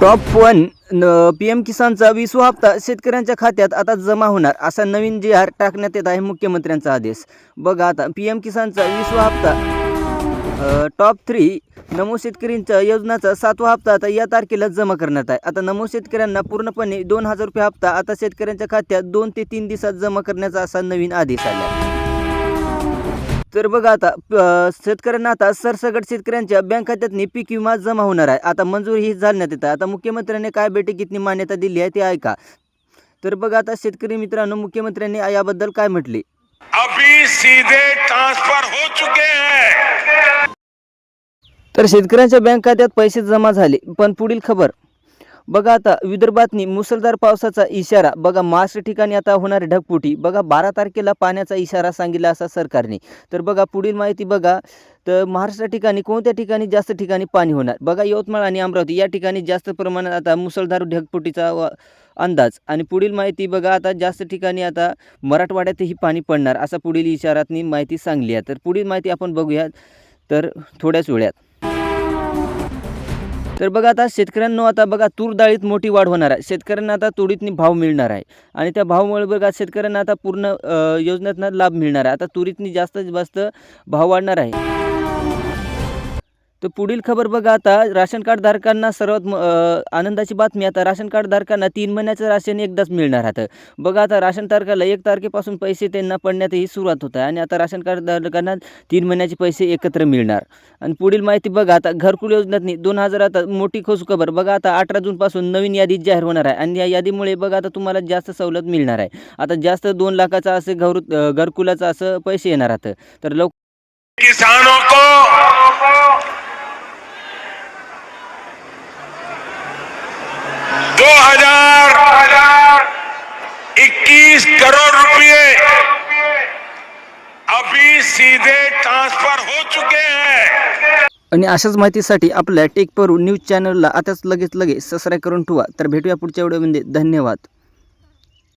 Top one P M किसानचा विसवा हप्ता शेतकऱ्यांच्या खात्यात आता जमा होणार असा नवीन जी आर टाकण्यात येत आहे मुख्यमंत्र्यांचा आदेश. बघा आता पी एम किसानचा विसवा हप्ता टॉप थ्री नमो शेतकरींच्या योजनाचा सातवा हप्ता आता या तारखेला जमा करण्यात आहे. आता नमो शेतकऱ्यांना पूर्णपणे दोन हजार रुपये हप्ता आता शेतकऱ्यांच्या खात्यात दोन ते तीन दिवसात जमा करण्याचा असा नवीन आदेश आला आहे तर बघा आता शेतकऱ्यांना आता सरसगट शेतकऱ्यांच्या बँक खात्यातनी पीक विमा जमा होणार आहे. आता मंजुरी ही झाल्यात येतं आता मुख्यमंत्र्यांनी काय बैठकीतनी मान्यता दिली आहे ते ऐका. तर बघा आता शेतकरी मित्रांनो मुख्यमंत्र्यांनी याबद्दल काय म्हटले? अभी सीधे ट्रांसफर हो चुके हैं। तर शेतकऱ्यांच्या बँक खात्यात पैसे जमा झाले पण पुढील खबर बघा आता विदर्भातनी मुसळधार पावसाचा इशारा. बघा महाराष्ट्र ठिकाणी आता होणारी ढगपुटी बघा बारा तारखेला पाण्याचा इशारा सांगितला असा सरकारने. तर बघा पुढील माहिती बघा. तर महाराष्ट्र ठिकाणी कोणत्या ठिकाणी जास्त ठिकाणी पाणी होणार? बघा यवतमाळ आणि अमरावती. या ठिकाणी जास्त प्रमाणात आता मुसळधार ढगपुटीचा अंदाज. आणि पुढील माहिती बघा आता जास्त ठिकाणी आता मराठवाड्यातही पाणी पडणार असा पुढील इशारातनी माहिती सांगली आहे. तर पुढील माहिती आपण बघूया तर थोड्याच वेळात. तर बघा आता शेतकऱ्यांना आता बघा तूर डाळीत मोठी वाढ होणार आहे. शेतकऱ्यांना आता तुरीतनी भाव मिळणार आहे. आणि त्या भावामुळे बघा शेतकऱ्यांना आता पूर्ण योजनेतनं लाभ मिळणार आहे. आता तुरीतनी जास्तीत जास्त भाव वाढणार आहे. तर पुढील खबर बघा आता राशन कार्ड धारकांना सर्वात आनंदाची बातमी आता राशन कार्ड धारकांना तीन महिन्याचं राशन एकदाच मिळणार आहे बघा आता राशन तारखेला एक तारखेपासून पैसे त्यांना पडण्यातही सुरुवात होत आहे आणि आता राशन कार्ड धारकांना तीन महिन्याचे पैसे एकत्र मिळणार. आणि पुढील माहिती बघा आता घरकुल योजनातनी दोन हजार आता मोठी खोस खबर. बघा आता अठरा जूनपासून नवीन यादी जाहीर होणार आहे आणि या यादीमुळे बघा आता तुम्हाला जास्त सवलत मिळणार आहे. आता जास्त दोन लाखाचा असं घर घरकुलाचं असं पैसे येणार आहात तर लवकर इक्कीस करोड़ रुपए। अभी सीधे ट्रांसफर हो चुके हैं। आणि अशाच माहितीसाठी आपल्या टेक परू न्यूज चॅनलला आताच लगेच लगेच सबस्क्राईब करून ठेवा. तर भेटूया पुढच्या व्हिडिओमध्ये. धन्यवाद.